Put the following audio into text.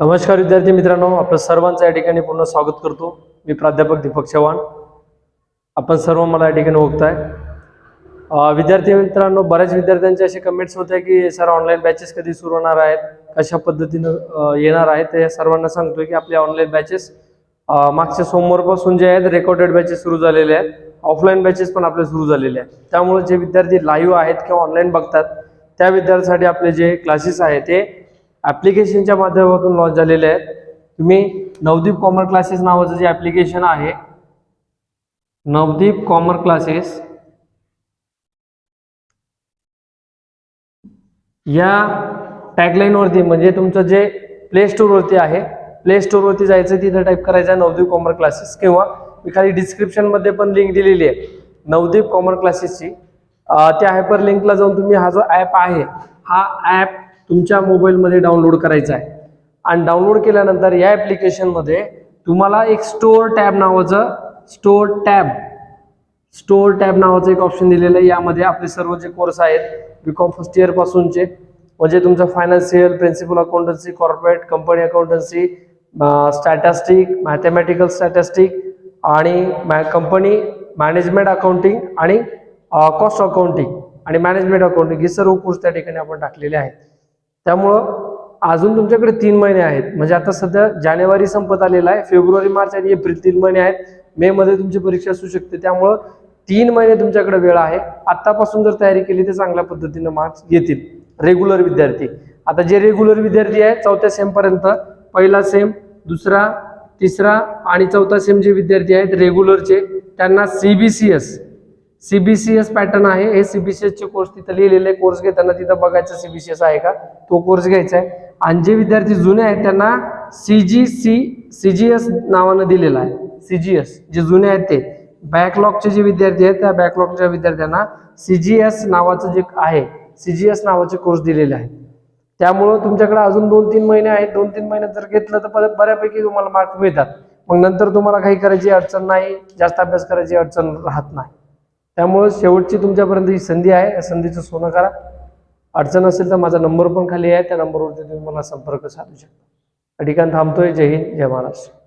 नमस्कार विद्यार्थी मित्रांनो आपलं सर्वांचं या ठिकाणी पूर्ण स्वागत करतो. मी प्राध्यापक दीपक चव्हाण. आपण सर्व मला या ठिकाणी ओळखताय. विद्यार्थी मित्रांनो बऱ्याच विद्यार्थ्यांचे असे कमेंट्स होते की सर ऑनलाईन बॅचेस कधी सुरू होणार आहेत? कशा पद्धतीनं येणार आहेत? ते सर्वांना सांगतोय की आपले ऑनलाईन बॅचेस मागच्या सोमवारपासून जे आहेत रेकॉर्डेड बॅचेस सुरू झालेले आहेत. ऑफलाईन बॅचेस पण आपले सुरू झालेले आहेत. त्यामुळे जे विद्यार्थी लाईव्ह आहेत किंवा ऑनलाईन बघतात त्या विद्यार्थ्यांसाठी आपले जे क्लासेस आहेत ते ॲप्लिकेशनच्या माध्यमातून लॉन्च झालेले आहेत. तुम्ही नवदीप कॉमर क्लासेस नावाचं जे ॲप्लिकेशन आहे नवदीप कॉमर क्लासेस या टॅगलाईनवरती म्हणजे तुमचं जे प्ले स्टोअरवरती आहे प्ले स्टोअरवरती जायचं तिथं टाईप करायचं आहे नवदीप कॉमर क्लासेस किंवा मी खाली डिस्क्रिप्शनमध्ये पण लिंक दिलेली आहे. नवदीप कॉमर क्लासेसची त्या हायपर लिंकला जाऊन तुम्ही हा जो ॲप आहे हा ॲप तुमच्या मोबाईलमध्ये डाउनलोड करायचा आहे. आणि डाउनलोड केल्यानंतर या ॲप्लिकेशनमध्ये तुम्हाला एक स्टोअर टॅब नावाचं स्टोअर टॅब स्टोअर टॅब नावाचं एक ऑप्शन दिलेलं आहे. यामध्ये आपले सर्व जे कोर्स आहेत बी कॉम फर्स्ट इयरपासूनचे म्हणजे तुमचं financial principle accountancy corporate company accountancy statistic mathematical statistic आणि मॅ कंपनी मॅनेजमेंट अकाउंटिंग आणि कॉस्ट अकाउंटिंग आणि मॅनेजमेंट अकाउंटिंग हे सर्व कोर्स त्या ठिकाणी आपण टाकलेले आहेत. त्यामुळं अजून तुमच्याकडे तीन महिने आहेत. म्हणजे आता सध्या जानेवारी संपत आलेला आहे फेब्रुवारी मार्च आणि एप्रिल तीन महिने आहेत. मे मध्ये तुमची परीक्षा असू शकते. त्यामुळं तीन महिने तुमच्याकडे वेळ आहे. आतापासून जर तयारी केली तर चांगल्या पद्धतीने मार्क्स येतील रेग्युलर विद्यार्थी. आता जे रेग्युलर विद्यार्थी आहेत चौथ्या सेम पर्यंत पहिला सेम दुसरा तिसरा आणि चौथा सेम जे विद्यार्थी आहेत रेग्युलरचे त्यांना सीबीसीएस सीबीसीएस पॅटर्न आहे. हे सीबीसीएसचे कोर्स तिथं लिहिलेले कोर्स घेताना तिथं बघायचं सीबीसीएस आहे का? तो कोर्स घ्यायचा आहे. आणि जे विद्यार्थी जुने आहेत त्यांना C G C C G S नावानं दिलेला आहे. सी जी एस जे जुने आहेत ते. बॅकलॉगचे जे विद्यार्थी आहेत त्या बॅकलॉगच्या विद्यार्थ्यांना सी जी एस नावाचं जे आहे सी जी एस नावाचे कोर्स दिलेले आहेत. त्यामुळं तुमच्याकडे अजून दोन तीन महिने आहेत. दोन तीन महिन्यात जर घेतलं तर परत बऱ्यापैकी तुम्हाला मार्क मिळतात. मग नंतर तुम्हाला काही करायची अडचण नाही. जास्त अभ्यास करायची अडचण राहत नाही. त्यामुळं शेवटची तुमच्यापर्यंत ही संधी आहे. या संधीचं सोनं करा अडचण असेल तर माझा नंबर पण खाली आहे. त्या नंबरवरती तुम्ही मला संपर्क साधू शकता. या थांबतोय. जय हिंद. जय महाराष्ट्र.